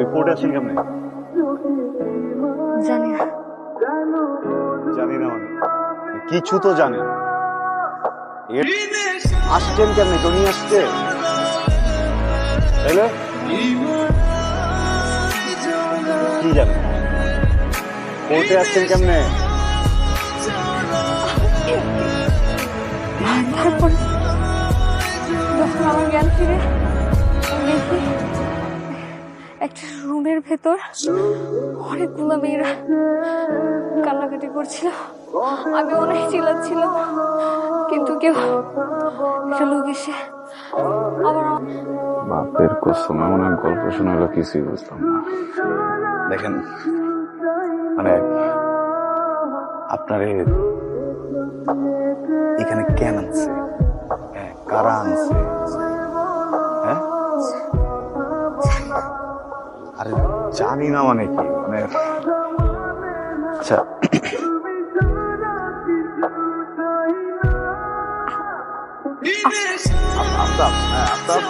ওই কোর্টে আসছেন কেমনে জানি না। জানি না মানে। কিছু তো জানেন আসছেন কেমনে? কেউ নিয়ে আসছে? তাইলে? কি জানেন কোর্টে আসছেন কেমনে? তারপর যখন আমার জ্ঞান ফিরে। দেখি। একটা রুমের ভেতর অনেকগুলো মেয়েরা কান্নাকাটি করছিল। আমি অনেক চিল্লাচ্ছিলাম কিন্তু কেউ একটা লোক এসে আবার বাপের কসম এমন এক গল্প শোনালো কিছুই বুঝতাম না। দেখেন মানে আপনারে এখানে কেন আনছে? হ্যাঁ, কারা আনছে? জানি না মানে কি মানে আচ্ছা। আফতাব, আফতাব।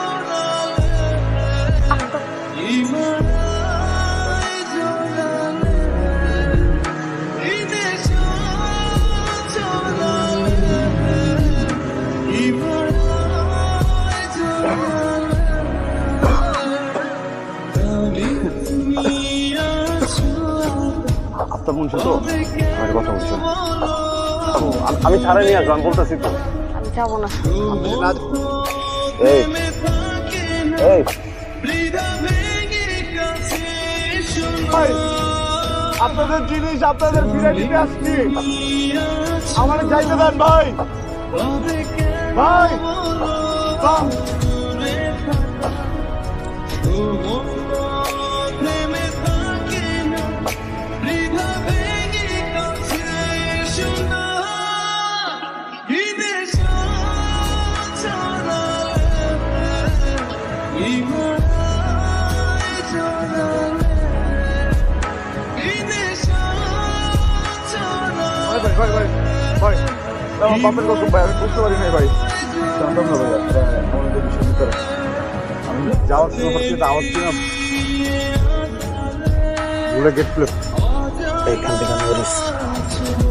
আফতাব আফতাব মন তো আমার কথা বলছো। আমি ছাড়া নিয়ে আসব আমি বলতেছি তো। আমি যাব না। এই এই। ভাই, আপনাদের জিনিস আপনাদের ফিরে দিতে আসছি। আমার যাইতে দেন ভাই। ভাই ভাই ভাই আমার বাপের কসম ভাই আমি বুঝতে পারি নাই ভাই জানতাম আমি যাওয়ার সময় হচ্ছে আওয়াজ ছিল ঘুরে গেট ফ্লিপ এইখান থেকে আমি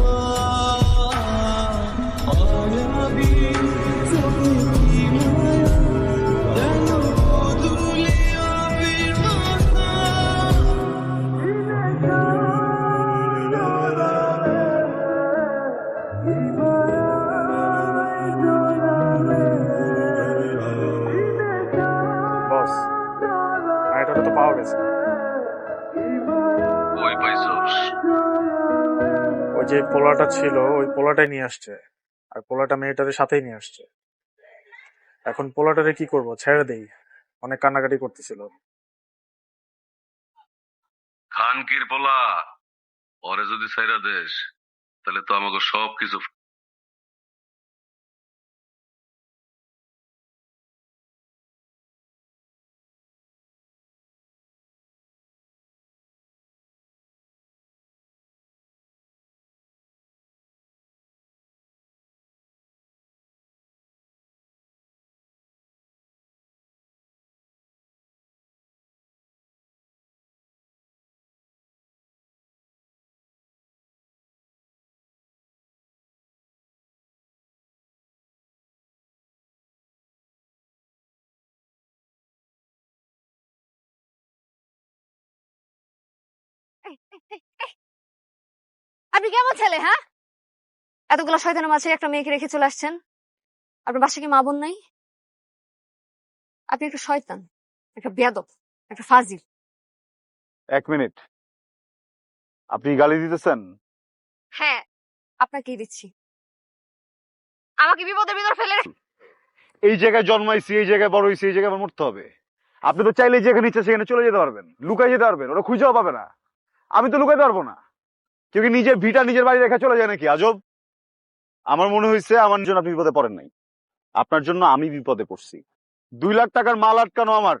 পাওয়া গেছে। ওই পাইছস ওই যে পোলাটা ছিল ওই পোলাটাই নিয়ে আসছে। আর পোলাটা মেয়েটাদের সাথেই নিয়ে আসছে। এখন পোলাটারে কি করব? ছেড়ে দেই। অনেক কান্নাকাটি করতেছিল। খানকির পোলা ওরে যদি ছাইরা দেশ তাহলে তো আমাকে সব কিছু আপনি কেমন ছেলে হ্যাঁ? এতগুলো শয়তানের মাঝে একটা মেয়েকে রেখে চলে আসছেন? আপনার বাসায় কি মা বোন নাই? আপনি একটা শয়তান একটা বেয়াদব একটা ফাজিল। এক মিনিট। আপনি গালি দিতেছেন? হ্যাঁ আপনাকেই দিচ্ছি। আমাকে বিপদের ভিতর ফেলে এই জায়গায় জন্মাইছি এই জায়গায় বড় হয়েছি এই জায়গায় আমার মরতে হবে। আপনি তো চাইলে যেখানে ইচ্ছে সেখানে চলে যেতে পারবেন লুকাই যেতে পারবেন ওরা খুঁজেও পাবে না। আমি তো লুকাইতে পারব না। কেউ কি নিজের ভিটা নিজের বাড়ি রেখে চলে যায় নাকি? আজব। আমার মনে হয়েছে আমার জন্য আপনি বিপদে পড়েন নাই। আপনার জন্য আমি বিপদে পড়ছি। দুই লাখ টাকার মাল আটকানো আমার।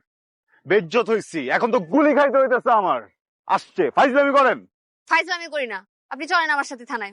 বেজ্জত হয়েছি এখন তো গুলি খাইতে হইতেছে আমার। আসছে। ফাইজলামি করেন। ফাইজলামি করি না। আপনি চলেন আমার সাথে থানায়।